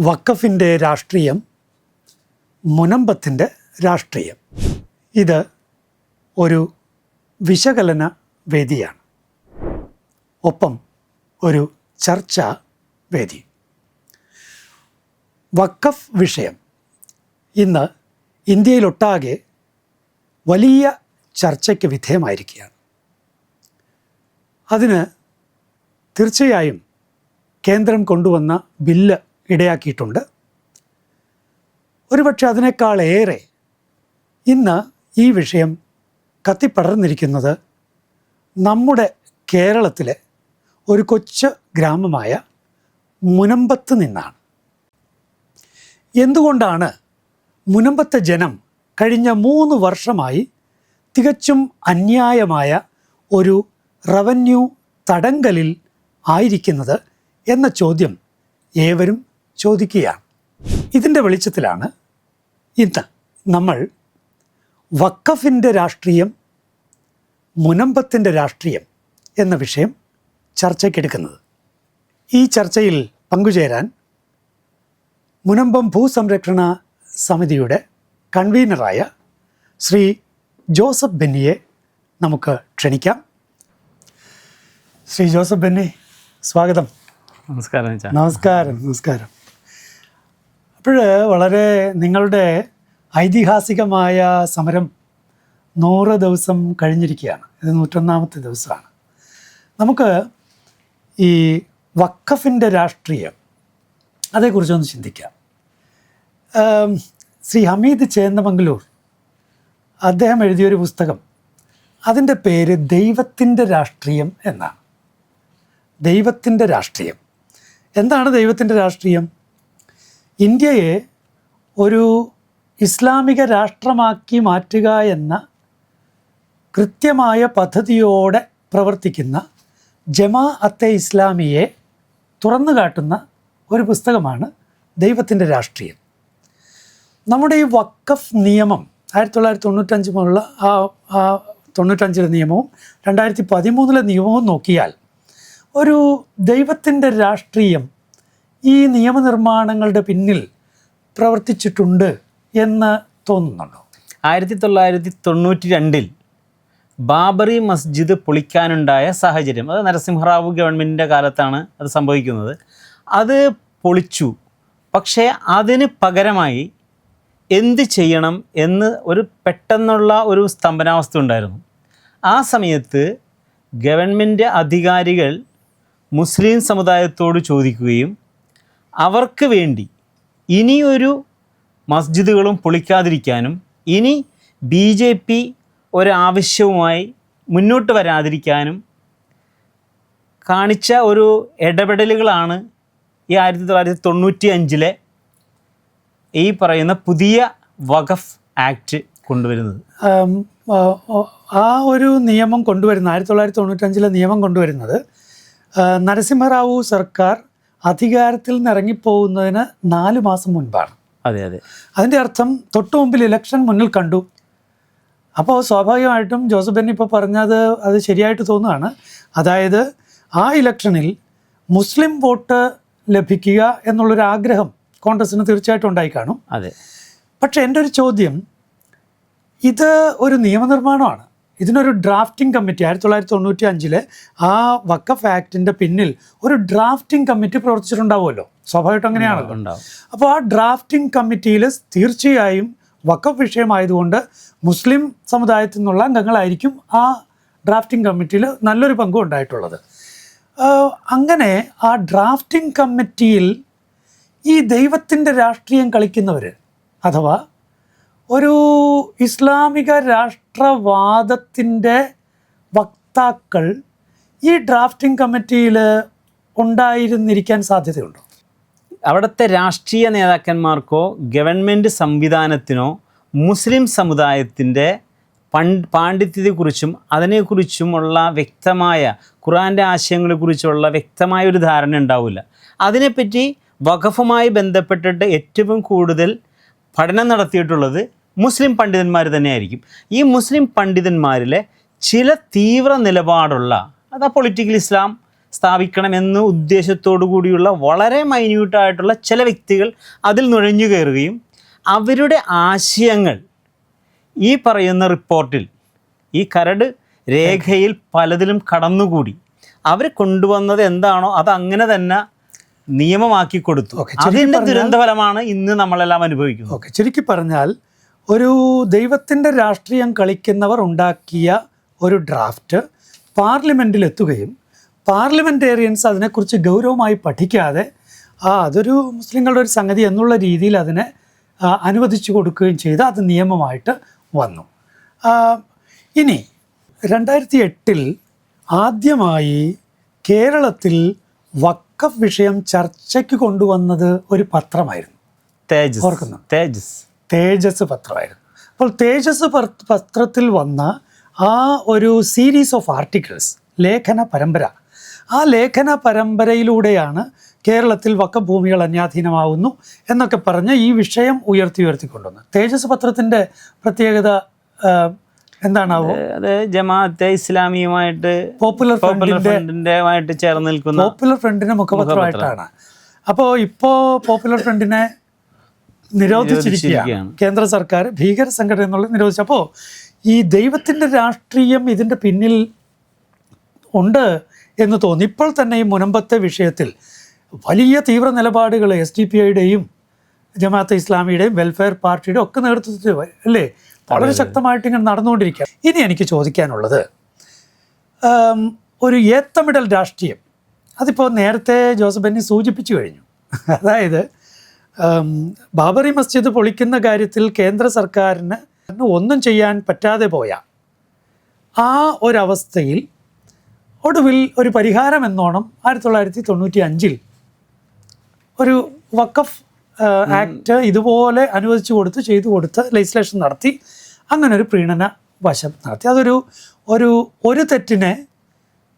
വക്കഫിന്റെ രാഷ്ട്രീയം മുനമ്പത്തിന്റെ രാഷ്ട്രീയം. ഇത് ഒരു വിശകലന വേദിയാണ്. ഒപ്പം ഒരു ചർച്ചാ വേദി. വക്കഫ് വിഷയം ഇന്ന് ഇന്ത്യയിലൊട്ടാകെ വലിയ ചർച്ചയ്ക്ക് വിധേയമായിരിക്കുകയാണ്. അതിന് തീർച്ചയായും കേന്ദ്രം കൊണ്ടുവന്ന ബില്ല് ഇടയാക്കിയിട്ടുണ്ട്. ഒരുപക്ഷെ അതിനേക്കാളേറെ ഇന്ന് ഈ വിഷയം കത്തിപ്പടർന്നിരിക്കുന്നത് നമ്മുടെ കേരളത്തിലെ ഒരു കൊച്ചു ഗ്രാമമായ മുനമ്പത്ത് നിന്നാണ്. എന്തുകൊണ്ടാണ് മുനമ്പത്തെ ജനം കഴിഞ്ഞ മൂന്ന് വർഷമായി തികച്ചും അന്യായമായ ഒരു റവന്യൂ തടങ്കലിൽ ആയിരിക്കുന്നത് എന്ന ചോദ്യം ഏവരും ചോദിക്കുകയാണ്. ഇതിന്റെ വെളിച്ചത്തിലാണ് ഇന്ന് നമ്മൾ വക്കഫിന്റെ രാഷ്ട്രീയം മുനമ്പത്തിന്റെ രാഷ്ട്രീയം എന്ന വിഷയം ചർച്ചയ്ക്കെടുക്കുന്നത് ഈ ചർച്ചയിൽ പങ്കുചേരാൻ മുനമ്പം ഭൂസംരക്ഷണ സമിതിയുടെ കൺവീനറായ ശ്രീ ജോസഫ് ബെന്നിയെ നമുക്ക് ക്ഷണിക്കാം. ശ്രീ ജോസഫ് ബെന്നി സ്വാഗതം. നമസ്കാരം നമസ്കാരം നമസ്കാരം. അപ്പോൾ വളരെ നിങ്ങളുടെ ഐതിഹാസികമായ സമരം നൂറ് ദിവസം കഴിഞ്ഞിരിക്കുകയാണ്. ഇത് നൂറ്റൊന്നാമത്തെ ദിവസമാണ്. നമുക്ക് ഈ വക്കഫിന്റെ രാഷ്ട്രീയം അതേക്കുറിച്ചൊന്ന് ചിന്തിക്കാം. ശ്രീ ഹമീദ് ചേന്നമംഗലൂർ അദ്ദേഹം എഴുതിയൊരു പുസ്തകം. അതിന്റെ പേര് ദൈവത്തിന്റെ രാഷ്ട്രീയം എന്നാണ്. ദൈവത്തിന്റെ രാഷ്ട്രീയം. എന്താണ് ദൈവത്തിന്റെ രാഷ്ട്രീയം? ഇന്ത്യയെ ഒരു ഇസ്ലാമിക രാഷ്ട്രമാക്കി മാറ്റുക എന്ന കൃത്യമായ പദ്ധതിയോടെ പ്രവർത്തിക്കുന്ന ജമാ അത്തെ ഇസ്ലാമിയെ തുറന്നു കാട്ടുന്ന ഒരു പുസ്തകമാണ് ദൈവത്തിന്റെ രാഷ്ട്രീയം. നമ്മുടെ ഈ വക്കഫ് നിയമം ആയിരത്തി തൊള്ളായിരത്തി തൊണ്ണൂറ്റഞ്ച് മുതലുള്ള ആ ആ തൊണ്ണൂറ്റഞ്ചിലെ നിയമവും രണ്ടായിരത്തി പതിമൂന്നിലെ നിയമവും നോക്കിയാൽ ഒരു ദൈവത്തിന്റെ രാഷ്ട്രീയം ഈ നിയമനിർമ്മാണങ്ങളുടെ പിന്നിൽ പ്രവർത്തിച്ചിട്ടുണ്ട് എന്ന് തോന്നുന്നുണ്ടോ? ആയിരത്തി തൊള്ളായിരത്തി തൊണ്ണൂറ്റി രണ്ടിൽ ബാബറി മസ്ജിദ് പൊളിക്കാനുണ്ടായ സാഹചര്യം അത് നരസിംഹറാവു ഗവൺമെന്റിന്റെ കാലത്താണ് അത് സംഭവിക്കുന്നത്. അത് പൊളിച്ചു. പക്ഷേ അതിന് പകരമായി എന്ത് ചെയ്യണം എന്ന് ഒരു പെട്ടെന്നുള്ള ഒരു സ്തംഭനാവസ്ഥ ഉണ്ടായിരുന്നു. ആ സമയത്ത് ഗവൺമെന്റ് അധികാരികൾ മുസ്ലിം സമുദായത്തോട് ചോദിക്കുകയും അവർക്ക് വേണ്ടി ഇനിയൊരു മസ്ജിദുകളും പൊളിക്കാതിരിക്കാനും ഇനി ബി ജെ പി ഒരാവശ്യവുമായി മുന്നോട്ട് വരാതിരിക്കാനും കാണിച്ച ഒരു ഇടപെടലുകളാണ് ഈ ആയിരത്തി തൊള്ളായിരത്തി തൊണ്ണൂറ്റി അഞ്ചിലെ ഈ പറയുന്ന പുതിയ വഖഫ് ആക്ട് കൊണ്ടുവരുന്നത്. ആ, ഒരു നിയമം കൊണ്ടുവരുന്ന ആയിരത്തി തൊള്ളായിരത്തി തൊണ്ണൂറ്റഞ്ചിലെ നിയമം കൊണ്ടുവരുന്നത് നരസിംഹറാവു സർക്കാർ അധികാരത്തിൽ നിന്ന് ഇറങ്ങിപ്പോകുന്നതിന് നാല് മാസം മുൻപാണ്. അതെ അതെ. അതിന്റെ അർത്ഥം തൊട്ടു മുമ്പിൽ ഇലക്ഷൻ മുന്നിൽ കണ്ടു. അപ്പോൾ സ്വാഭാവികമായിട്ടും ജോസഫ് ബെന്നി ഇപ്പോൾ പറഞ്ഞത് അത് ശരിയായിട്ട് തോന്നുകയാണ്. അതായത് ആ ഇലക്ഷനിൽ മുസ്ലിം വോട്ട് ലഭിക്കുക എന്നുള്ളൊരു ആഗ്രഹം കോൺഗ്രസിന് തീർച്ചയായിട്ടും ഉണ്ടായി കാണും. അതെ. പക്ഷേ എന്റെ ഒരു ചോദ്യം ഇത് ഒരു നിയമനിർമ്മാണമാണ്. ഇതിനൊരു ഡ്രാഫ്റ്റിംഗ് കമ്മിറ്റി ആയിരത്തി തൊള്ളായിരത്തി തൊണ്ണൂറ്റി അഞ്ചിലെ ആ വക്കഫ് ആക്ടിന്റെ പിന്നിൽ ഒരു ഡ്രാഫ്റ്റിംഗ് കമ്മിറ്റി പ്രവർത്തിച്ചിട്ടുണ്ടാവുമല്ലോ. സ്വാഭാവികമായിട്ടും അങ്ങനെയാണല്ലോ. ഉണ്ടാവും. അപ്പോൾ ആ ഡ്രാഫ്റ്റിംഗ് കമ്മിറ്റിയിൽ തീർച്ചയായും വക്കഫ് വിഷയമായതുകൊണ്ട് മുസ്ലിം സമുദായത്തിൽ നിന്നുള്ള അംഗങ്ങളായിരിക്കും ആ ഡ്രാഫ്റ്റിംഗ് കമ്മിറ്റിയിൽ നല്ലൊരു പങ്കും ഉണ്ടായിട്ടുള്ളത്. അങ്ങനെ ആ ഡ്രാഫ്റ്റിംഗ് കമ്മിറ്റിയിൽ ഈ ദൈവത്തിന്റെ രാഷ്ട്രീയം കളിക്കുന്നവർ അഥവാ ഒരു ഇസ്ലാമിക രാഷ്ട്രവാദത്തിന്റെ വക്താക്കൾ ഈ ഡ്രാഫ്റ്റിംഗ് കമ്മിറ്റിയിൽ ഉണ്ടായിരുന്നിരിക്കാൻ സാധ്യതയുണ്ടോ? അവിടുത്തെ രാഷ്ട്രീയ നേതാക്കന്മാർക്കോ ഗവൺമെന്റ് സംവിധാനത്തിനോ മുസ്ലിം സമുദായത്തിന്റെ പണ്ട് പാണ്ഡിത്യത്തെക്കുറിച്ചും അതിനെക്കുറിച്ചുമുള്ള വ്യക്തമായ ഖുറാന്റെ ആശയങ്ങളെക്കുറിച്ചുള്ള വ്യക്തമായ ഒരു ധാരണ ഉണ്ടാവില്ല. അതിനെപ്പറ്റി വഖഫുമായി ബന്ധപ്പെട്ടിട്ട് ഏറ്റവും കൂടുതൽ പഠനം നടത്തിയിട്ടുള്ളത് മുസ്ലിം പണ്ഡിതന്മാർ തന്നെയായിരിക്കും. ഈ മുസ്ലിം പണ്ഡിതന്മാരിലെ ചില തീവ്ര നിലപാടുള്ള അത് പൊളിറ്റിക്കൽ ഇസ്ലാം സ്ഥാപിക്കണം എന്ന ഉദ്ദേശത്തോടു കൂടിയുള്ള വളരെ മൈന്യൂട്ടായിട്ടുള്ള ചില വ്യക്തികൾ അതിൽ നുഴഞ്ഞു കയറുകയും അവരുടെ ആശയങ്ങൾ ഈ പറയുന്ന റിപ്പോർട്ടിൽ ഈ കരട് രേഖയിൽ പലതിലും കടന്നുകൂടി. അവർ കൊണ്ടുവന്നത് എന്താണോ അത് അങ്ങനെ തന്നെ നിയമമാക്കി കൊടുത്തു. അതിന്റെ ദുരന്തഫലമാണ് ഇന്ന് നമ്മളെല്ലാം അനുഭവിക്കുന്നത്. ഓക്കെ ചുരുക്കി പറഞ്ഞാൽ ഒരു ദൈവത്തിന്റെ രാഷ്ട്രീയം കളിക്കുന്നവർ ഉണ്ടാക്കിയ ഒരു ഡ്രാഫ്റ്റ് പാർലമെന്റിൽ എത്തുകയും പാർലമെന്റേറിയൻസ് അതിനെക്കുറിച്ച് ഗൗരവമായി പഠിക്കാതെ ആ അതൊരു മുസ്ലിങ്ങളുടെ ഒരു സംഗതി എന്നുള്ള രീതിയിൽ അതിനെ അനുവദിച്ചു കൊടുക്കുകയും ചെയ്ത് അത് നിയമമായിട്ട് വന്നു. ഇനി രണ്ടായിരത്തി എട്ടിൽ ആദ്യമായി കേരളത്തിൽ വക്കഫ് വിഷയം ചർച്ചയ്ക്ക് കൊണ്ടുവന്നത് ഒരു പത്രമായിരുന്നു. തേജസ്. ഓർക്കുന്നു. തേജസ്. തേജസ് പത്രമായിരുന്നു. അപ്പോൾ തേജസ് പത്രത്തിൽ വന്ന ആ ഒരു സീരീസ് ഓഫ് ആർട്ടിക്കിൾസ് ലേഖന പരമ്പര ആ ലേഖന പരമ്പരയിലൂടെയാണ് കേരളത്തിൽ വക്കഭൂമികൾ അന്യാധീനമാവുന്നു എന്നൊക്കെ പറഞ്ഞ് ഈ വിഷയം ഉയർത്തി ഉയർത്തിക്കൊണ്ടുവന്നു തേജസ് പത്രത്തിന്റെ പ്രത്യേകത എന്താണ് എന്താണാവോ? അത് ജമാഅത്തെ ഇസ്ലാമിയുമായിട്ട് പോപ്പുലർ പോപ്പുലർ ഫ്രണ്ടിന്റെ ചേർന്ന് നിൽക്കുന്ന പോപ്പുലർ ഫ്രണ്ടിന്റെ മുഖപത്രമായിട്ടാണ്. അപ്പോൾ ഇപ്പോൾ പോപ്പുലർ ഫ്രണ്ടിനെ നിരോധിച്ചിരിക്കുകയാണ്. കേന്ദ്ര സർക്കാർ ഭീകര സംഘടന എന്നുള്ളത് നിരോധിച്ചു. അപ്പോൾ ഈ ദൈവത്തിന്റെ രാഷ്ട്രീയം ഇതിന്റെ പിന്നിൽ ഉണ്ട് എന്ന് തോന്നി. ഇപ്പോൾ തന്നെ ഈ മുനമ്പത്തെ വിഷയത്തിൽ വലിയ തീവ്ര നിലപാടുകൾ എസ് ഡി പി ഐയുടെയും ജമാഅത്ത് ഇസ്ലാമിയുടെയും വെൽഫെയർ പാർട്ടിയുടെ ഒക്കെ നേതൃത്വത്തിൽ അല്ലേ? വളരെ ശക്തമായിട്ട് ഇങ്ങനെ നടന്നുകൊണ്ടിരിക്കുക ഇനി എനിക്ക് ചോദിക്കാനുള്ളത് ഒരു ഏത്തമിടൽ രാഷ്ട്രീയം. അതിപ്പോൾ നേരത്തെ ജോസഫ് ബെന്നി സൂചിപ്പിച്ചു കഴിഞ്ഞു. അതായത് ബാബറി മസ്ജിദ് പൊളിക്കുന്ന കാര്യത്തിൽ കേന്ദ്ര സർക്കാരിന് ഒന്നും ചെയ്യാൻ പറ്റാതെ പോയ ആ ഒരവസ്ഥയിൽ ഒടുവിൽ ഒരു പരിഹാരം എന്നോണം ആയിരത്തി തൊള്ളായിരത്തി തൊണ്ണൂറ്റി അഞ്ചിൽ ഒരു വക്കഫ് ആക്ട് ഇതുപോലെ അനുവദിച്ചു കൊടുത്ത് ചെയ്തു കൊടുത്ത് ലെജിസ്ലേഷൻ നടത്തി അങ്ങനെ ഒരു പ്രീണന വശം നടത്തി. അതൊരു ഒരു ഒരു തെറ്റിനെ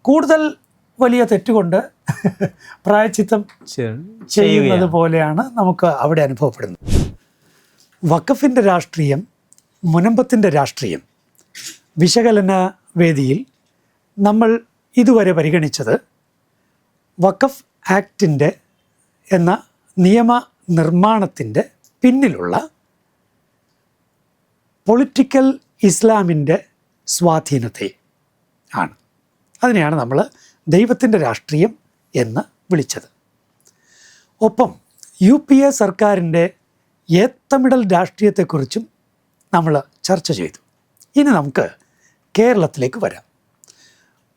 കൂടുതൽ വലിയ തെറ്റുകൊണ്ട് പ്രായച്ചിത്തം ചെയ്യുന്നത് പോലെയാണ് നമുക്ക് അവിടെ അനുഭവപ്പെടുന്നത്. വഖഫിന്റെ രാഷ്ട്രീയം മുനമ്പത്തിന്റെ രാഷ്ട്രീയം വിശകലന വേദിയിൽ നമ്മൾ ഇതുവരെ പരിഗണിച്ചത് വഖഫ് ആക്ടിന്റെ എന്ന നിയമ നിർമ്മാണത്തിന്റെ പിന്നിലുള്ള പൊളിറ്റിക്കൽ ഇസ്ലാമിന്റെ സ്വാധീനത്തെ ആണ്. അതിനെയാണ് നമ്മൾ ദൈവത്തിന്റെ രാഷ്ട്രീയം എന്ന് വിളിച്ചത്. ഒപ്പം യു പി എ സർക്കാരിന്റെ ഏത്തമിടൽ രാഷ്ട്രീയത്തെക്കുറിച്ചും നമ്മൾ ചർച്ച ചെയ്തു. ഇനി നമുക്ക് കേരളത്തിലേക്ക് വരാം.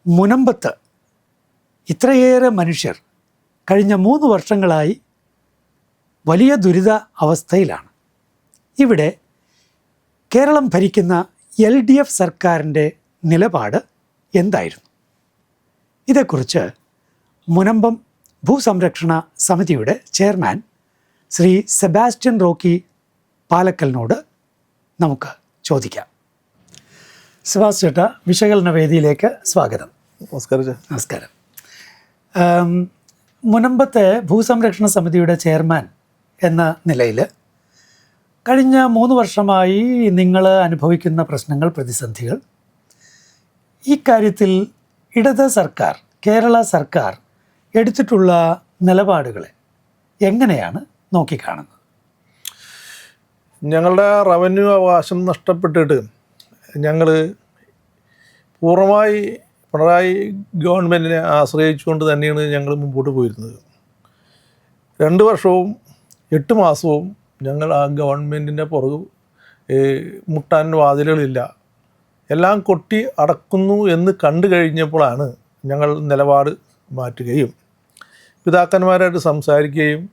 മുനമ്പത്ത് ഇത്രയേറെ മനുഷ്യർ കഴിഞ്ഞ മൂന്ന് വർഷങ്ങളായി വലിയ ദുരിത അവസ്ഥയിലാണ്. ഇവിടെ കേരളം ഭരിക്കുന്ന എൽ ഡി എഫ് സർക്കാരിന്റെ നിലപാട് എന്തായിരുന്നു? ഇതേക്കുറിച്ച് മുനമ്പം ഭൂസംരക്ഷണ സമിതിയുടെ ചെയർമാൻ ശ്രീ സെബാസ്റ്റ്യൻ റോക്കി പാലക്കലിനോട് നമുക്ക് ചോദിക്കാം. സെബാസ്റ്റ്യ ചേട്ടാ വിശകലന വേദിയിലേക്ക് സ്വാഗതം. നമസ്കാരം നമസ്കാരം. മുനമ്പത്തെ ഭൂസംരക്ഷണ സമിതിയുടെ ചെയർമാൻ എന്ന നിലയിൽ കഴിഞ്ഞ മൂന്ന് വർഷമായി നിങ്ങൾ അനുഭവിക്കുന്ന പ്രശ്നങ്ങൾ പ്രതിസന്ധികൾ ഈ കാര്യത്തിൽ ഇടത് സർക്കാർ കേരള സർക്കാർ എടുത്തിട്ടുള്ള നിലപാടുകളെ എങ്ങനെയാണ് നോക്കിക്കാണുന്നത്? ഞങ്ങളുടെ റവന്യൂ അവകാശം നഷ്ടപ്പെട്ടിട്ട് ഞങ്ങൾ പൂർണമായി പിണറായി ഗവൺമെന്റിനെ ആശ്രയിച്ചുകൊണ്ട് തന്നെയാണ് ഞങ്ങൾ മുമ്പോട്ട് പോയിരുന്നത്. രണ്ട് വർഷവും എട്ട് മാസവും ഞങ്ങൾ ആ ഗവൺമെന്റിന്റെ പുറകു മുട്ടാൻ വാതിലുകളില്ല. എല്ലാം കൊട്ടി അടക്കുന്നു എന്ന് കണ്ടു കഴിഞ്ഞപ്പോഴാണ് ഞങ്ങൾ നിലപാട് മാറ്റുകയും പിതാക്കന്മാരായിട്ട് സംസാരിക്കുകയും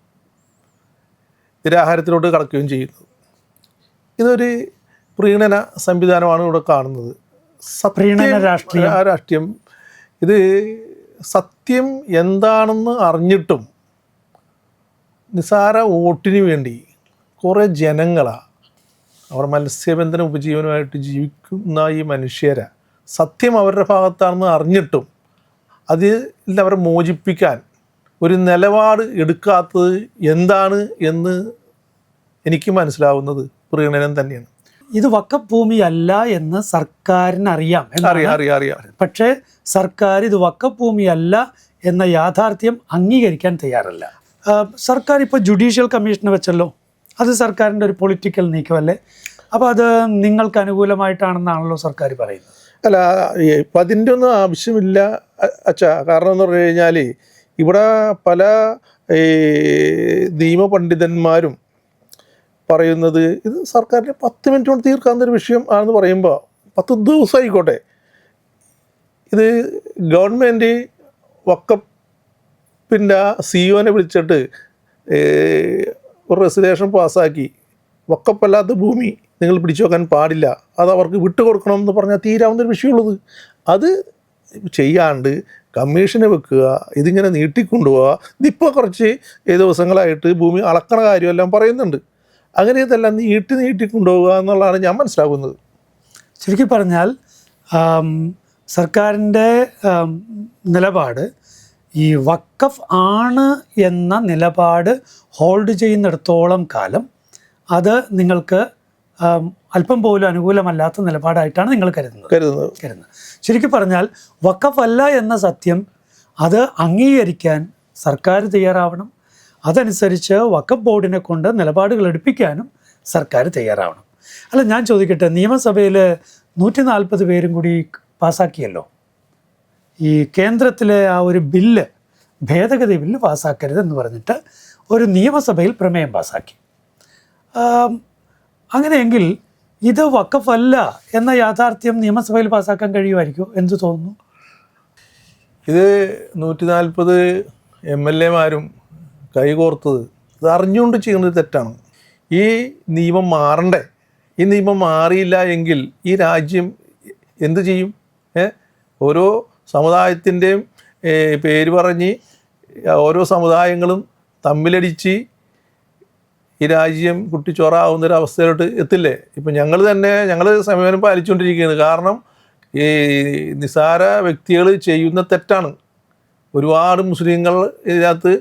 നിരാഹാരത്തിലോട്ട് കടക്കുകയും ചെയ്യുന്നത് ഇതൊരു പ്രീണന സംവിധാനമാണ് ഇവിടെ കാണുന്നത്. സപ്രീണന രാഷ്ട്രീയ. രാഷ്ട്രീയം. ഇത് സത്യം എന്താണെന്ന് അറിഞ്ഞിട്ടും നിസാര വോട്ടിന് വേണ്ടി കുറേ ജനങ്ങളാണ് അവർ മത്സ്യബന്ധന ഉപജീവനമായിട്ട് ജീവിക്കുന്ന ഈ മനുഷ്യരെ സത്യം അവരുടെ ഭാഗത്താണെന്ന് അറിഞ്ഞിട്ടും അതിൽ അവരെ മോചിപ്പിക്കാൻ ഒരു നിലപാട് എടുക്കാത്തത് എന്താണ് എന്ന് എനിക്ക് മനസ്സിലാവുന്നത് പ്രീണനം തന്നെയാണ്. ഇത് വക്കഭൂമിയല്ല എന്ന് സർക്കാരിന് അറിയാം അറിയാം അറിയാം അറിയാം. പക്ഷേ സർക്കാർ ഇത് വക്കഭൂമിയല്ല എന്ന യാഥാർത്ഥ്യം അംഗീകരിക്കാൻ തയ്യാറല്ല. സർക്കാർ ഇപ്പോൾ ജുഡീഷ്യൽ കമ്മീഷനെ വെച്ചല്ലോ. അത് സർക്കാരിന്റെ ഒരു പൊളിറ്റിക്കൽ നീക്കമല്ലേ? അപ്പോൾ അത് നിങ്ങൾക്ക് അനുകൂലമായിട്ടാണെന്നാണല്ലോ സർക്കാർ പറയുന്നത്. അല്ല ഇപ്പം അതിന്റെ ഒന്നും ആവശ്യമില്ല അച്ഛാ. കാരണം എന്ന് പറഞ്ഞു കഴിഞ്ഞാൽ ഇവിടെ പല ഈ, നിയമപണ്ഡിതന്മാരും പറയുന്നത് ഇത് സർക്കാരിന് പത്ത് മിനിറ്റ് കൊണ്ട് തീർക്കാവുന്ന ഒരു വിഷയം ആണെന്ന് പറയുമ്പോൾ പത്ത് ദിവസം ആയിക്കോട്ടെ ഇത് ഗവൺമെന്റ് വക്കപ്പിന്റെ സി ഒനെ വിളിച്ചിട്ട് ഏ, ഒരു റെസിഡേഷൻ പാസ്സാക്കി. വക്കപ്പല്ലാത്ത ഭൂമി നിങ്ങൾ പിടിച്ചു വെക്കാൻ പാടില്ല. അത് അവർക്ക് വിട്ടുകൊടുക്കണം എന്ന് പറഞ്ഞാൽ തീരാവുന്ന ഒരു വിഷയമുള്ളത്. അത് ചെയ്യാണ്ട് കമ്മീഷനെ വെക്കുക ഇതിങ്ങനെ നീട്ടിക്കൊണ്ടുപോവുക. ഇതിപ്പോൾ കുറച്ച് ദിവസങ്ങളായിട്ട് ഭൂമി അളക്കണ കാര്യമെല്ലാം പറയുന്നുണ്ട്. അങ്ങനെ ഇതെല്ലാം നീട്ടി നീട്ടിക്കൊണ്ടുപോവുക എന്നുള്ളതാണ് ഞാൻ മനസ്സിലാക്കുന്നത്. ശരിക്കും പറഞ്ഞാൽ സർക്കാരിന്റെ നിലപാട് ഈ വക്കഫ് ആണ് എന്ന നിലപാട് ഹോൾഡ് ചെയ്യുന്നിടത്തോളം കാലം അത് നിങ്ങൾക്ക് അല്പം പോലും അനുകൂലമല്ലാത്ത നിലപാടായിട്ടാണ് നിങ്ങൾ കരുതുന്നത്. കരുതുന്നത്. കരുതുന്നത്. ശരിക്കും പറഞ്ഞാൽ വക്കഫ് അല്ല എന്ന സത്യം അത് അംഗീകരിക്കാൻ സർക്കാർ തയ്യാറാവണം. അതനുസരിച്ച് വക്കഫ് ബോർഡിനെ കൊണ്ട് നിലപാടുകൾ എടുപ്പിക്കാനും സർക്കാർ തയ്യാറാവണം. അല്ല ഞാൻ ചോദിക്കട്ടെ നിയമസഭയിൽ നൂറ്റി നാൽപ്പത് പേരും കൂടി പാസ്സാക്കിയല്ലോ ഈ കേന്ദ്രത്തിലെ ആ ഒരു ബില്ല് ഭേദഗതി ബില്ല് പാസ്സാക്കരുതെന്ന് പറഞ്ഞിട്ട് ഒരു നിയമസഭയിൽ പ്രമേയം പാസ്സാക്കി അങ്ങനെയെങ്കിൽ ഇത് വക്കഫല്ല എന്ന യാഥാർത്ഥ്യം നിയമസഭയിൽ പാസ്സാക്കാൻ കഴിയുമായിരിക്കും എന്ത് തോന്നുന്നു? ഇത് നൂറ്റി നാൽപ്പത് എം എൽ എമാരും കൈകോർത്തത് ഇത് അറിഞ്ഞുകൊണ്ട് ചെയ്യുന്നത് തെറ്റാണ്. ഈ നിയമം മാറണ്ടേ? ഈ നിയമം മാറിയില്ല എങ്കിൽ ഈ രാജ്യം എന്ത് ചെയ്യും? ഓരോ സമുദായത്തിന്റെയും പേര് പറഞ്ഞ് ഓരോ സമുദായങ്ങളും തമ്മിലടിച്ച് ഈ രാജ്യം കുട്ടിച്ചോറാവുന്ന ഒരു അവസ്ഥയിലോട്ട് എത്തില്ലേ? ഇപ്പം ഞങ്ങൾ തന്നെ ഞങ്ങൾ സമീപനം പാലിച്ചുകൊണ്ടിരിക്കുകയാണ് കാരണം ഈ നിസാര വ്യക്തികൾ ചെയ്യുന്ന തെറ്റാണ്. ഒരുപാട് മുസ്ലിങ്ങൾ ഇതിനകത്ത്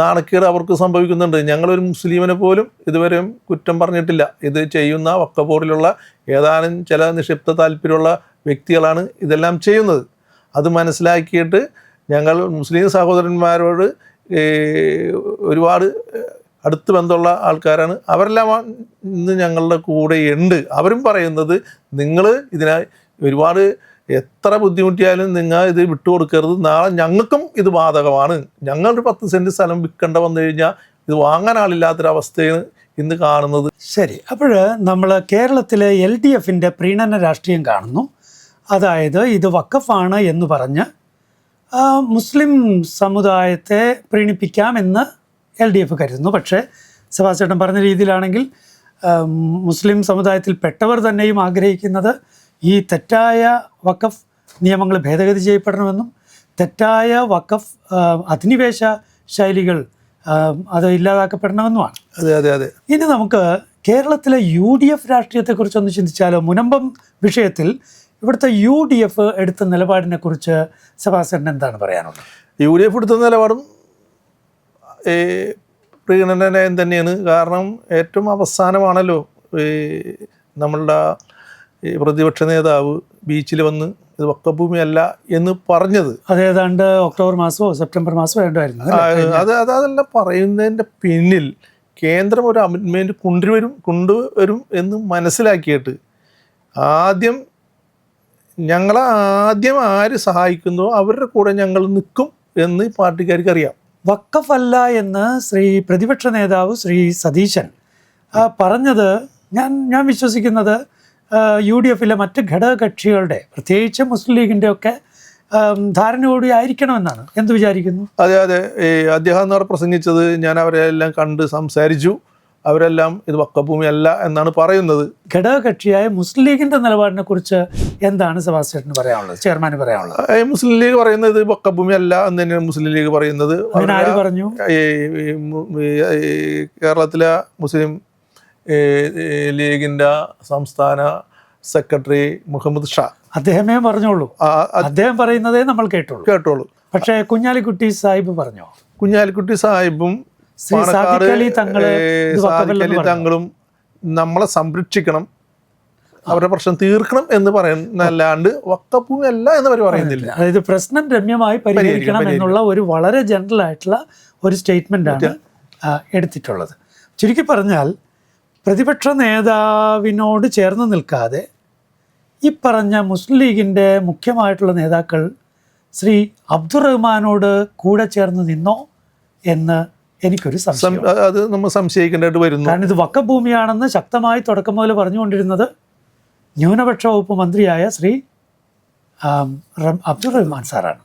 നാണക്കേട് അവർക്ക് സംഭവിക്കുന്നുണ്ട്. ഞങ്ങളൊരു മുസ്ലിമിനെ പോലും ഇതുവരെ കുറ്റം പറഞ്ഞിട്ടില്ല. ഇത് ചെയ്യുന്ന വക്കപോറിലുള്ള ഏതാനും ചില നിക്ഷിപ്ത താല്പര്യമുള്ള വ്യക്തികളാണ് ഇതെല്ലാം ചെയ്യുന്നത്. അത് മനസ്സിലാക്കിയിട്ട് ഞങ്ങൾ മുസ്ലിം സഹോദരന്മാരോട് ഒരുപാട് അടുത്ത് ബന്ധമുള്ള ആൾക്കാരാണ്. അവരെല്ലാം ഇന്ന് ഞങ്ങളുടെ കൂടെ ഉണ്ട്. അവരും പറയുന്നത് നിങ്ങൾ ഇതിനായി ഒരുപാട് എത്ര ബുദ്ധിമുട്ടിയാലും നിങ്ങൾ ഇത് വിട്ടുകൊടുക്കരുത് നാളെ ഞങ്ങൾക്കും ഇത് ബാധകമാണ്. ഞങ്ങളൊരു പത്ത് സെന്റ് സ്ഥലം വിൽക്കേണ്ട വന്നു കഴിഞ്ഞാൽ ഇത് വാങ്ങാൻ ആളില്ലാത്തൊരവസ്ഥയാണ് ഇന്ന് കാണുന്നത്. ശരി. അപ്പോൾ നമ്മൾ കേരളത്തിലെ എൽ ഡി എഫിന്റെ പ്രീണന രാഷ്ട്രീയം കാണുന്നു. അതായത് ഇത് വക്കഫാണ് എന്ന് പറഞ്ഞ് മുസ്ലിം സമുദായത്തെ പ്രീണിപ്പിക്കാമെന്ന് എൽ ഡി എഫ് കരുതുന്നു. പക്ഷേ സെബാസ്റ്റേട്ടൻ പറഞ്ഞ രീതിയിലാണെങ്കിൽ മുസ്ലിം സമുദായത്തിൽ പെട്ടവർ തന്നെയും ആഗ്രഹിക്കുന്നത് ഈ തെറ്റായ വക്കഫ് നിയമങ്ങൾ ഭേദഗതി ചെയ്യപ്പെടണമെന്നും തെറ്റായ വക്കഫ് ആ, അധിനിവേശ ശൈലികൾ അത് ഇല്ലാതാക്കപ്പെടണമെന്നുമാണ്. അതെ അതെ അതെ. ഇനി നമുക്ക് കേരളത്തിലെ യു ഡി എഫ് രാഷ്ട്രീയത്തെക്കുറിച്ചൊന്ന് ചിന്തിച്ചാലോ? മുനമ്പം വിഷയത്തിൽ ഇവിടുത്തെ യു ഡി എഫ് എടുത്ത നിലപാടിനെ കുറിച്ച് സെബാസ്റ്റ്യൻ എന്താണ് പറയാനുള്ളത്? യു ഡി എഫ് എടുത്ത നിലപാടും ഈ പ്രീണനയം തന്നെയാണ്. കാരണം ഏറ്റവും അവസാനമാണല്ലോ ഈ നമ്മളുടെ ഈ പ്രതിപക്ഷ നേതാവ് ബീച്ചിൽ വന്ന് ഇത് വക്കഭൂമിയല്ല എന്ന് പറഞ്ഞത്. അതേതാണ്ട് ഒക്ടോബർ മാസമോ സെപ്റ്റംബർ മാസമോ വേണ്ടായിരുന്നു ആ, അത് അത് അതെല്ലാം പറയുന്നതിന്റെ പിന്നിൽ കേന്ദ്രം ഒരു അമെൻമെന്റ് കൊണ്ടുവരും കൊണ്ടുവരും എന്ന് മനസ്സിലാക്കിയിട്ട് ആദ്യം ഞങ്ങളെ ആദ്യം ആര് സഹായിക്കുന്നു അവരുടെ കൂടെ ഞങ്ങൾ നിൽക്കും എന്ന് പാർട്ടിക്കാർക്ക് അറിയാം വക്കഫല്ല എന്ന് ശ്രീ പ്രതിപക്ഷ നേതാവ് ശ്രീ സതീശൻ പറഞ്ഞത് ഞാൻ ഞാൻ വിശ്വസിക്കുന്നത് യു ഡി എഫിലെ മറ്റ് ഘടകകക്ഷികളുടെ പ്രത്യേകിച്ച് മുസ്ലിം ലീഗിന്റെ ഒക്കെ ധാരണയോടെ ആയിരിക്കണമെന്നാണ്. എന്ത് വിചാരിക്കുന്നു? അതെ അതെ. അദ്ദേഹം എന്ന് പ്രസംഗിച്ചത് ഞാൻ അവരെ എല്ലാം കണ്ട് സംസാരിച്ചു. അവരെല്ലാം ഇത് വക്കഭൂമി അല്ല എന്നാണ് പറയുന്നത്. ഘടകകക്ഷിയായ മുസ്ലിം ലീഗിന്റെ നിലപാടിനെ കുറിച്ച് എന്താണ് സെബാസ്റ്റ്യന് പറയാനുള്ളത്? ചെയർമാൻ പറയാനുള്ളത്? മുസ്ലിം ലീഗ് പറയുന്നത് ഇത് വക്കഭൂമി അല്ല എന്ന് തന്നെയാണ് മുസ്ലിം ലീഗ് പറയുന്നത്. പറഞ്ഞു? കേരളത്തിലെ മുസ്ലിം ഈ സംസ്ഥാന സെക്രട്ടറി മുഹമ്മദ് ഷാ. അദ്ദേഹമേ പറഞ്ഞോളൂ. അദ്ദേഹം പറയുന്നതേ നമ്മൾ കേട്ടോളൂ. കേട്ടോളൂ. പക്ഷേ കുഞ്ഞാലിക്കുട്ടി സാഹിബ് പറഞ്ഞോ? കുഞ്ഞാലിക്കുട്ടി സാഹിബും ശ്രീ സാദിഖ് അലി തങ്ങൾ നമ്മളെ സംരക്ഷിക്കണം. അവരുടെ പ്രശ്നം തീർക്കണം എന്ന് പറയുന്നല്ലാണ്ട് വക്കഭൂമി അല്ല എന്ന് അവർ പറയുന്നില്ല. അതായത് പ്രശ്നം രമ്യമായി പരിഹരിക്കണം പരിഹരിക്കണം. എന്നുള്ള ഒരു വളരെ ജനറൽ ആയിട്ടുള്ള ഒരു സ്റ്റേറ്റ്മെന്റ് ആണ് എടുത്തിട്ടുള്ളത്. ചുരുക്കി പറഞ്ഞാൽ പ്രതിപക്ഷ നേതാവിനോട് ചേർന്ന് നിൽക്കാതെ ഈ പറഞ്ഞ മുസ്ലിം ലീഗിന്റെ മുഖ്യമായിട്ടുള്ള നേതാക്കൾ ശ്രീ അബ്ദുറഹ്മാനോട് കൂടെ ചേർന്ന് നിന്നോ എന്ന് എനിക്കൊരു സംശയം. അത് നമ്മൾ സംശയിക്കേണ്ടതായിട്ട് വരുന്നു. കാരണം ഇത് വക്കഭൂമിയാണെന്ന് ശക്തമായി തുടക്കം മുതൽ പറഞ്ഞുകൊണ്ടിരുന്നത് ന്യൂനപക്ഷ വകുപ്പ് മന്ത്രിയായ ശ്രീ അബ്ദുൾ റഹ്മാൻ സാറാണ്.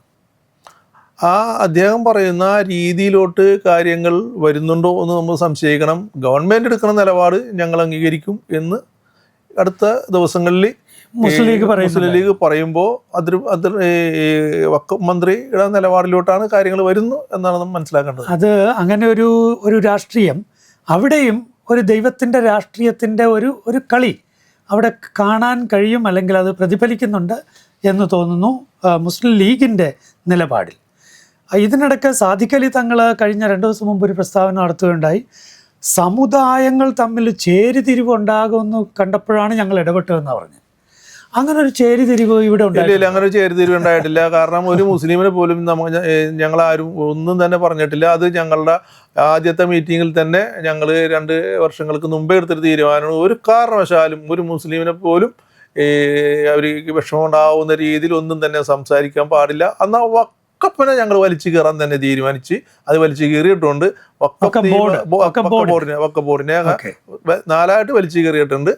ആ അദ്ദേഹം പറയുന്ന രീതിയിലോട്ട് കാര്യങ്ങൾ വരുന്നുണ്ടോ എന്ന് നമ്മൾ സംശയിക്കണം. ഗവൺമെന്റ് എടുക്കുന്ന നിലപാട് ഞങ്ങൾ അംഗീകരിക്കും എന്ന് അടുത്ത ദിവസങ്ങളിൽ മുസ്ലിം ലീഗ് മുസ്ലിം ലീഗ് പറയുമ്പോൾ അതിൽ അതിർ വക്കം മന്ത്രിയുടെ നിലപാടിലോട്ടാണ് കാര്യങ്ങൾ വരുന്നു എന്നാണ് നമ്മൾ മനസ്സിലാക്കേണ്ടത്. അത് അങ്ങനെ ഒരു ഒരു രാഷ്ട്രീയം അവിടെയും ഒരു ദൈവത്തിന്റെ രാഷ്ട്രീയത്തിന്റെ ഒരു ഒരു കളി അവിടെ കാണാൻ കഴിയും അല്ലെങ്കിൽ അത് പ്രതിഫലിക്കുന്നുണ്ട് എന്ന് തോന്നുന്നു മുസ്ലിം ലീഗിന്റെ നിലപാടിൽ. ഇതിനിടയ്ക്ക് സാധിക്കലി തങ്ങൾ കഴിഞ്ഞ രണ്ട് ദിവസം മുമ്പ് ഒരു പ്രസ്താവന നടത്തുകയുണ്ടായി സമുദായങ്ങൾ തമ്മിൽ ചേരിതിരിവ് ഉണ്ടാകുമെന്ന് കണ്ടപ്പോഴാണ് ഞങ്ങൾ ഇടപെട്ടതെന്ന് പറഞ്ഞത്. അങ്ങനെ ഒരു ചേരിതിരിവ് ഇവിടെ ഉണ്ടായില്ല അങ്ങനെ ഒരു ചേരിതിരിവ് ഉണ്ടായിട്ടില്ല. കാരണം ഒരു മുസ്ലിമിനെ പോലും നമ്മൾ ഞങ്ങൾ ആരും ഒന്നും തന്നെ പറഞ്ഞിട്ടില്ല. അത് ഞങ്ങളുടെ ആദ്യത്തെ മീറ്റിങ്ങിൽ തന്നെ ഞങ്ങൾ രണ്ട് വർഷങ്ങൾക്ക് മുമ്പേ എടുത്തൊരു തീരുമാനമാണ്. ഒരു കാരണവശാലും ഒരു മുസ്ലിമിനെ പോലും അവർക്ക് വിഷമം ഉണ്ടാവുന്ന രീതിയിൽ ഒന്നും തന്നെ സംസാരിക്കാൻ പാടില്ല. എന്നാൽ വക്കപ്പനെ ഞങ്ങൾ വലിച്ചു കയറാൻ തന്നെ തീരുമാനിച്ച് അത് വലിച്ചു കയറിയിട്ടുണ്ട്. ബോർഡ്. ബോർഡിനെ വക്കപ്പ് ബോർഡിനെ നാലായിട്ട് വലിച്ചു കയറിയിട്ടുണ്ട്.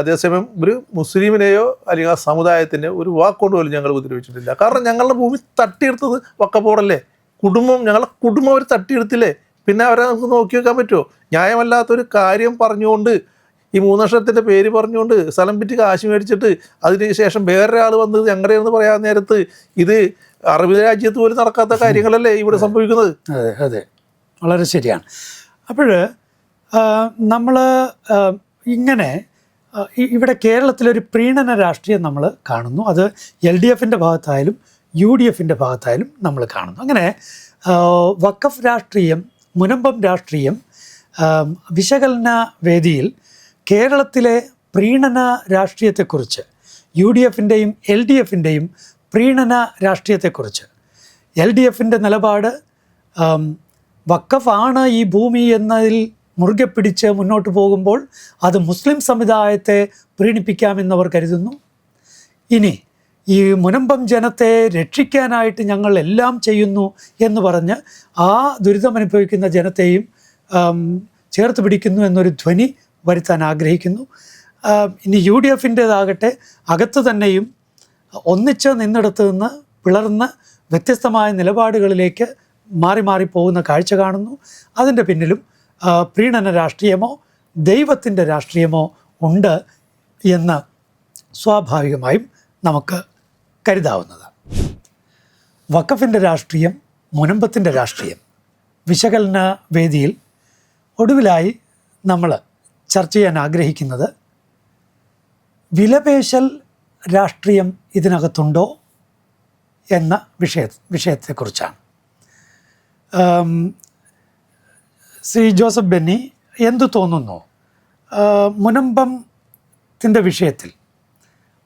അതേസമയം ഒരു മുസ്ലിമിനെയോ അല്ലെങ്കിൽ ആ സമുദായത്തിന്റെ ഒരു വാക്കുകൊണ്ട് പോലും ഞങ്ങൾ ഉപദ്രവിച്ചിട്ടില്ല. കാരണം ഞങ്ങളുടെ ഭൂമി തട്ടിയെടുത്തത് വക്കപ്പോടല്ലേ? കുടുംബം ഞങ്ങളുടെ കുടുംബം അവർ തട്ടിയെടുത്തില്ലേ? പിന്നെ അവരെ നമുക്ക് നോക്കി വെക്കാൻ പറ്റുമോ ന്യായമല്ലാത്തൊരു കാര്യം പറഞ്ഞുകൊണ്ട് ഈ മൂന്നക്ഷരത്തിന്റെ പേര് പറഞ്ഞുകൊണ്ട് സ്ഥലം വിറ്റ് കാശ് മേടിച്ചിട്ട് അതിന് ശേഷം വേറൊരാൾ വന്ന് ഞങ്ങളുടെ എന്ന് പറയാൻ നേരത്ത് ഇത് അറബി രാജ്യത്ത് പോലും നടക്കാത്ത കാര്യങ്ങളല്ലേ ഇവിടെ സംഭവിക്കുന്നത്? അതെ അതെ. വളരെ ശരിയാണ്. അപ്പോൾ നമ്മൾ ഇങ്ങനെ ഇവിടെ കേരളത്തിലൊരു പ്രീണന രാഷ്ട്രീയം നമ്മൾ കാണുന്നു. അത് എൽ ഡി എഫിന്റെ ഭാഗത്തായാലും യു ഡി എഫിന്റെ ഭാഗത്തായാലും നമ്മൾ കാണുന്നു. അങ്ങനെ വഖഫ് രാഷ്ട്രീയം മുനമ്പം രാഷ്ട്രീയം വിശകലന വേദിയിൽ കേരളത്തിലെ പ്രീണന രാഷ്ട്രീയത്തെക്കുറിച്ച് യു ഡി എഫിന്റെയും എൽ ഡി എഫിന്റെയും പ്രീണന രാഷ്ട്രീയത്തെക്കുറിച്ച് എൽ ഡി എഫിന്റെ നിലപാട് വക്കഫാണ് ഈ ഭൂമി എന്നതിൽ മുറുകെ പിടിച്ച് മുന്നോട്ട് പോകുമ്പോൾ അത് മുസ്ലിം സമുദായത്തെ പ്രീണിപ്പിക്കാമെന്നവർ കരുതുന്നു. ഇനി ഈ മുനമ്പം ജനത്തെ രക്ഷിക്കാനായിട്ട് ഞങ്ങൾ എല്ലാം ചെയ്യുന്നു എന്ന് പറഞ്ഞ് ആ ദുരിതമനുഭവിക്കുന്ന ജനത്തെയും ചേർത്ത് പിടിക്കുന്നു എന്നൊരു ധ്വനി വരുത്താൻ ആഗ്രഹിക്കുന്നു. ഇനി യു ഡി എഫിന്റേതാകട്ടെ അകത്ത് തന്നെയും ഒന്നിച്ച് നിന്നിടത്ത് നിന്ന് പിളർന്ന് വ്യത്യസ്തമായ നിലപാടുകളിലേക്ക് മാറി മാറി പോകുന്ന കാഴ്ച കാണുന്നു. അതിന്റെ പിന്നിലും പ്രീണന രാഷ്ട്രീയമോ ദൈവത്തിന്റെ രാഷ്ട്രീയമോ ഉണ്ട് എന്ന് സ്വാഭാവികമായും നമുക്ക് കരുതാവുന്നത്. വക്കഫിന്റെ രാഷ്ട്രീയം മുനമ്പത്തിന്റെ രാഷ്ട്രീയം വിശകലന വേദിയിൽ ഒടുവിലായി നമ്മൾ ചർച്ച ചെയ്യാൻ ആഗ്രഹിക്കുന്നത് വിലപേശൽ രാഷ്ട്രീയം ഇതിനകത്തുണ്ടോ എന്ന വിഷയ വിഷയത്തെക്കുറിച്ചാണ്. ശ്രീ ജോസഫ് ബെന്നി എന്തു തോന്നുന്നു? മുനമ്പത്തിന്റെ വിഷയത്തിൽ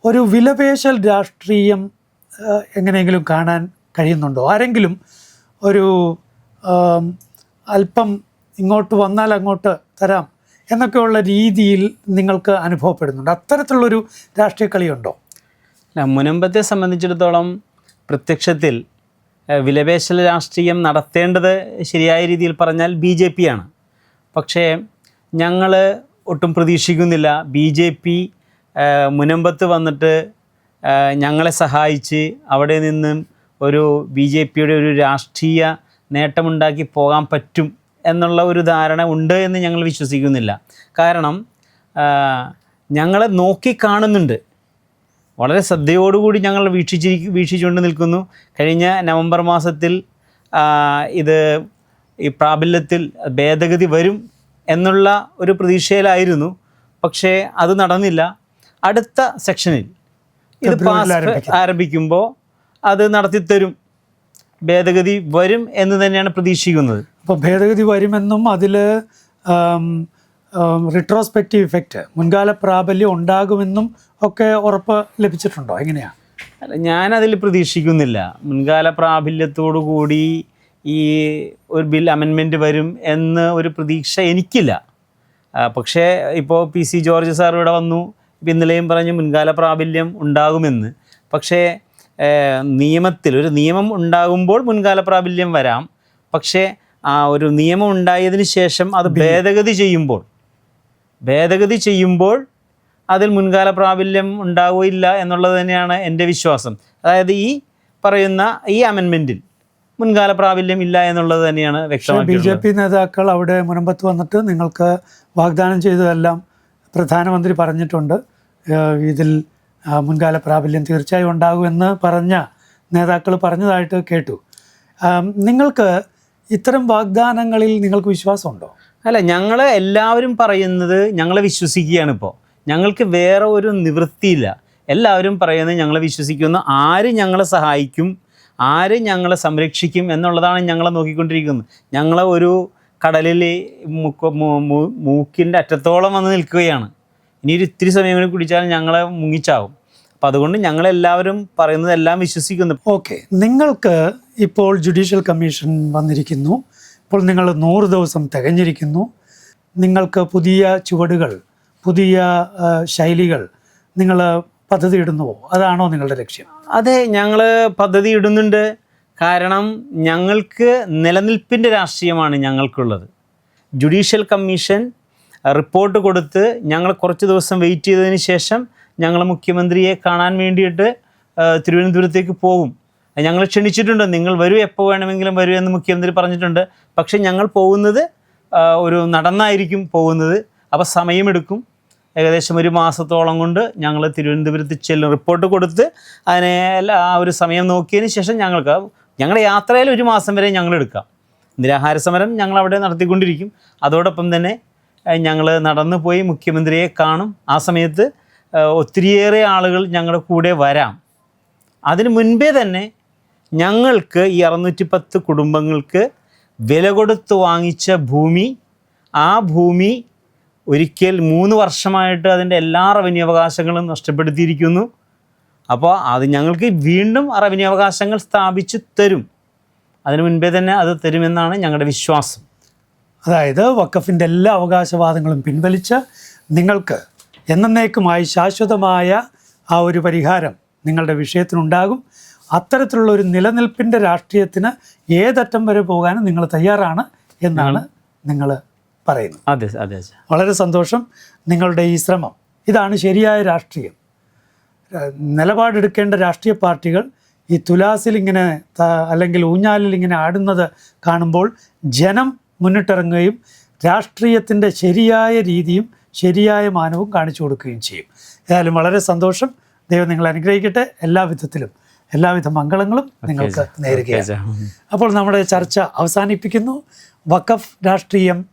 ഒരു വിലപേശൽ രാഷ്ട്രീയം എങ്ങനെയെങ്കിലും കാണാൻ കഴിയുന്നുണ്ടോ? ആരെങ്കിലും ഒരു അല്പം ഇങ്ങോട്ട് വന്നാൽ അങ്ങോട്ട് തരാം എന്നൊക്കെയുള്ള രീതിയിൽ നിങ്ങൾക്ക് അനുഭവപ്പെടുന്നുണ്ട്. അത്തരത്തിലുള്ളൊരു രാഷ്ട്രീയ കളിയുണ്ടോ? അല്ല, മുനമ്പത്തെ സംബന്ധിച്ചിടത്തോളം പ്രത്യക്ഷത്തിൽ വിലപേശൽ രാഷ്ട്രീയം നടത്തേണ്ടത് ശരിയായ രീതിയിൽ പറഞ്ഞാൽ ബി ജെ പി ആണ് പക്ഷേ ഞങ്ങൾ ഒട്ടും പ്രതീക്ഷിക്കുന്നില്ല. ബി ജെ പി മുനമ്പത്ത് വന്നിട്ട് ഞങ്ങളെ സഹായിച്ച് അവിടെ നിന്നും ഒരു ബി ജെ പിയുടെ ഒരു രാഷ്ട്രീയ നേട്ടമുണ്ടാക്കി പോകാൻ പറ്റും എന്നുള്ള ഒരു ധാരണ ഉണ്ട് എന്ന് ഞങ്ങൾ വിശ്വസിക്കുന്നില്ല. കാരണം ഞങ്ങളെ നോക്കി കാണുന്നുണ്ട്. വളരെ ശ്രദ്ധയോടുകൂടി ഞങ്ങൾ വീക്ഷിച്ചിരി വീക്ഷിച്ചുകൊണ്ട് നിൽക്കുന്നു. കഴിഞ്ഞ നവംബർ മാസത്തിൽ ഇത് ഈ പ്രാബല്യത്തിൽ ഭേദഗതി വരും എന്നുള്ള ഒരു പ്രതീക്ഷയിലായിരുന്നു. പക്ഷേ അത് നടന്നില്ല. അടുത്ത സെക്ഷനിൽ ഇത് പാസ് ആരംഭിക്കുമ്പോൾ അത് നടത്തിത്തരും. ഭേദഗതി വരും എന്ന് തന്നെയാണ് പ്രതീക്ഷിക്കുന്നത്. അപ്പോൾ ഭേദഗതി വരുമെന്നും അതിൽ റിട്രോസ്പെക്റ്റീവ് ഇഫക്റ്റ് മുൻകാല പ്രാബല്യം ഉണ്ടാകുമെന്നും ഒക്കെ ഉറപ്പ് ലഭിച്ചിട്ടുണ്ടോ? എങ്ങനെയാണ് അല്ല ഞാനതിൽ പ്രതീക്ഷിക്കുന്നില്ല. മുൻകാല പ്രാബല്യത്തോടു കൂടി ഈ ഒരു ബിൽ അമെൻമെന്റ് വരും എന്ന് ഒരു പ്രതീക്ഷ എനിക്കില്ല. പക്ഷേ ഇപ്പോൾ പി സി ജോർജ് സാർ ഇവിടെ വന്നു. ഇപ്പം ഇന്നലെയും പറഞ്ഞു മുൻകാല പ്രാബല്യം ഉണ്ടാകുമെന്ന്. പക്ഷേ നിയമത്തിൽ ഒരു നിയമം ഉണ്ടാകുമ്പോൾ മുൻകാല പ്രാബല്യം വരാം. പക്ഷേ ആ ഒരു നിയമം ഉണ്ടായതിന് ശേഷം അത് ഭേദഗതി ചെയ്യുമ്പോൾ ഭേദഗതി ചെയ്യുമ്പോൾ അതിൽ മുൻകാല പ്രാബല്യം ഉണ്ടാവുകയില്ല എന്നുള്ളത് തന്നെയാണ് എന്റെ വിശ്വാസം. അതായത് ഈ പറയുന്ന ഈ അമെൻമെന്റിൽ മുൻകാല പ്രാബല്യം ഇല്ല എന്നുള്ളത് തന്നെയാണ് ബി ജെ പി നേതാക്കൾ അവിടെ മുനമ്പത്ത് വന്നിട്ട് നിങ്ങൾക്ക് വാഗ്ദാനം ചെയ്തതെല്ലാം പ്രധാനമന്ത്രി പറഞ്ഞിട്ടുണ്ട്. ഇതിൽ മുൻകാല പ്രാബല്യം തീർച്ചയായും ഉണ്ടാകുമെന്ന് പറഞ്ഞ നേതാക്കൾ പറഞ്ഞതായിട്ട് കേട്ടു. നിങ്ങൾക്ക് ഇത്തരം വാഗ്ദാനങ്ങളിൽ നിങ്ങൾക്ക് വിശ്വാസമുണ്ടോ? അല്ല ഞങ്ങൾ എല്ലാവരും പറയുന്നത് ഞങ്ങളെ വിശ്വസിക്കുകയാണ് ഇപ്പോൾ ഞങ്ങൾക്ക് വേറെ ഒരു നിവൃത്തിയില്ല. എല്ലാവരും പറയുന്നത് ഞങ്ങളെ വിശ്വസിക്കുന്നു. ആര് ഞങ്ങളെ സഹായിക്കും ആര് ഞങ്ങളെ സംരക്ഷിക്കും എന്നുള്ളതാണ് ഞങ്ങളെ നോക്കിക്കൊണ്ടിരിക്കുന്നത്. ഞങ്ങളെ ഒരു കടലിൽ മൂക്കിന്റെ അറ്റത്തോളം വന്ന് നിൽക്കുകയാണ്. ഇനി ഒരു ഇത്തിരി സമയം കൂടി കുടിച്ചാൽ ഞങ്ങളെ മുങ്ങിച്ചാവും. അപ്പം അതുകൊണ്ട് ഞങ്ങളെല്ലാവരും പറയുന്നതെല്ലാം വിശ്വസിക്കുന്നു. ഓക്കെ. നിങ്ങൾക്ക് ഇപ്പോൾ ജുഡീഷ്യൽ കമ്മീഷൻ വന്നിരിക്കുന്നു. ഇപ്പോൾ നിങ്ങൾ നൂറ് ദിവസം തികഞ്ഞിരിക്കുന്നു. നിങ്ങൾക്ക് പുതിയ ചുവടുകൾ പുതിയ ശൈലികൾ നിങ്ങൾ പദ്ധതി ഇടുന്നുവോ അതാണോ നിങ്ങളുടെ ലക്ഷ്യം? അതെ ഞങ്ങൾ പദ്ധതി ഇടുന്നുണ്ട് കാരണം ഞങ്ങൾക്ക് നിലനിൽപ്പിന്റെ രാഷ്ട്രീയമാണ് ഞങ്ങൾക്കുള്ളത്. ജുഡീഷ്യൽ കമ്മീഷൻ റിപ്പോർട്ട് കൊടുത്ത് ഞങ്ങൾ കുറച്ച് ദിവസം വെയിറ്റ് ചെയ്തതിന് ശേഷം ഞങ്ങൾ മുഖ്യമന്ത്രിയെ കാണാൻ വേണ്ടിയിട്ട് തിരുവനന്തപുരത്തേക്ക് പോകും. ഞങ്ങൾ ക്ഷണിച്ചിട്ടുണ്ട്. നിങ്ങൾ വരൂ എപ്പോൾ വേണമെങ്കിലും വരൂ എന്ന് മുഖ്യമന്ത്രി പറഞ്ഞിട്ടുണ്ട്. പക്ഷേ ഞങ്ങൾ പോകുന്നത് ഒരു നടന്നായിരിക്കും പോകുന്നത്. അപ്പോൾ സമയമെടുക്കും. ഏകദേശം ഒരു മാസത്തോളം കൊണ്ട് ഞങ്ങൾ തിരുവനന്തപുരത്ത് ചെല്ലും. റിപ്പോർട്ട് കൊടുത്ത് അതിനെ ആ ഒരു സമയം നോക്കിയതിന് ശേഷം ഞങ്ങൾക്ക് ഞങ്ങളുടെ യാത്രയിൽ ഒരു മാസം വരെ ഞങ്ങൾ എടുക്കാം. നിരാഹാര സമരം ഞങ്ങൾ അവിടെ നടത്തിക്കൊണ്ടിരിക്കും. അതോടൊപ്പം തന്നെ ഞങ്ങൾ നടന്നു പോയി മുഖ്യമന്ത്രിയെ കാണും. ആ സമയത്ത് ഒത്തിരിയേറെ ആളുകൾ ഞങ്ങളുടെ കൂടെ വരാം. അതിന് മുൻപേ തന്നെ ഞങ്ങൾക്ക് ഈ അറുന്നൂറ്റി പത്ത് കുടുംബങ്ങൾക്ക് വില കൊടുത്ത് വാങ്ങിച്ച ഭൂമി ആ ഭൂമി ഒരിക്കൽ മൂന്ന് വർഷമായിട്ട് അതിന്റെ എല്ലാ റവന്യൂ അവകാശങ്ങളും നഷ്ടപ്പെടുത്തിയിരിക്കുന്നു. അപ്പോൾ അത് ഞങ്ങൾക്ക് വീണ്ടും റവന്യൂ അവകാശങ്ങൾ സ്ഥാപിച്ചു തരും. അതിനു മുൻപേ തന്നെ അത് തരുമെന്നാണ് ഞങ്ങളുടെ വിശ്വാസം. അതായത് വക്കഫിന്റെ എല്ലാ അവകാശവാദങ്ങളും പിൻവലിച്ച് നിങ്ങൾക്ക് എന്നേക്കുമായി ശാശ്വതമായ ആ ഒരു പരിഹാരം നിങ്ങളുടെ വിഷയത്തിനുണ്ടാകും. അത്തരത്തിലുള്ള ഒരു നിലനിൽപ്പിന്റെ രാഷ്ട്രീയത്തിന് ഏതറ്റം വരെ പോകാനും നിങ്ങൾ തയ്യാറാണ് എന്നാണ് നിങ്ങൾ പറയുന്നത്. അതെ അതെ വളരെ സന്തോഷം. നിങ്ങളുടെ ഈ ശ്രമം ഇതാണ് ശരിയായ രാഷ്ട്രീയം. നിലപാടെടുക്കേണ്ട രാഷ്ട്രീയ പാർട്ടികൾ ഈ തുലാസിൽ ഇങ്ങനെ അല്ലെങ്കിൽ ഊഞ്ഞാലിൽ ഇങ്ങനെ ആടുന്നത് കാണുമ്പോൾ ജനം മുന്നിട്ടിറങ്ങുകയും രാഷ്ട്രീയത്തിന്റെ ശരിയായ രീതിയും ശരിയായ മാനവും കാണിച്ചു കൊടുക്കുകയും ചെയ്യും. ഏതായാലും വളരെ സന്തോഷം. ദൈവം നിങ്ങളെ അനുഗ്രഹിക്കട്ടെ. എല്ലാ വിധത്തിലും എല്ലാവിധ മംഗളങ്ങളും നിങ്ങൾക്ക് നേരുകയാണ്. അപ്പോൾ നമ്മുടെ ചർച്ച അവസാനിപ്പിക്കുന്നു. വഖഫ് രാഷ്ട്രീയം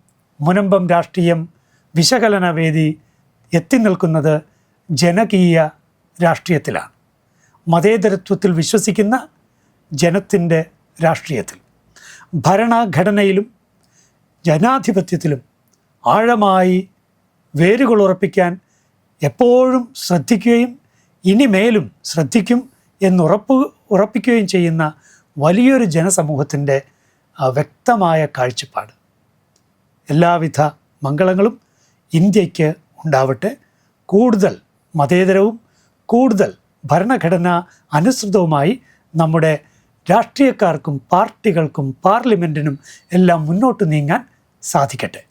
മുനമ്പം രാഷ്ട്രീയം വിശകലന വേദി എത്തി നിൽക്കുന്നത് ജനകീയ രാഷ്ട്രീയത്തിലാണ്. മതേതരത്വത്തിൽ വിശ്വസിക്കുന്ന ജനത്തിന്റെ രാഷ്ട്രീയത്തിൽ ഭരണഘടനയിലും ജനാധിപത്യത്തിലും ആഴമായി വേരുകൾ ഉറപ്പിക്കാൻ എപ്പോഴും ശ്രദ്ധിക്കുകയും ഇനിമേലും ശ്രദ്ധിക്കും എന്നുറപ്പ് ഉറപ്പിക്കുകയും ചെയ്യുന്ന വലിയൊരു ജനസമൂഹത്തിന്റെ വ്യക്തമായ കാഴ്ചപ്പാട്. എല്ലാവിധ മംഗളങ്ങളും ഇന്ത്യയ്ക്ക് ഉണ്ടാവട്ടെ. കൂടുതൽ മതേതരവും കൂടുതൽ ഭരണഘടന അനുസൃതവുമായി നമ്മുടെ രാഷ്ട്രീയക്കാർക്കും പാർട്ടികൾക്കും പാർലമെന്റിനും എല്ലാം മുന്നോട്ട് നീങ്ങാൻ സാധിക്കട്ടെ.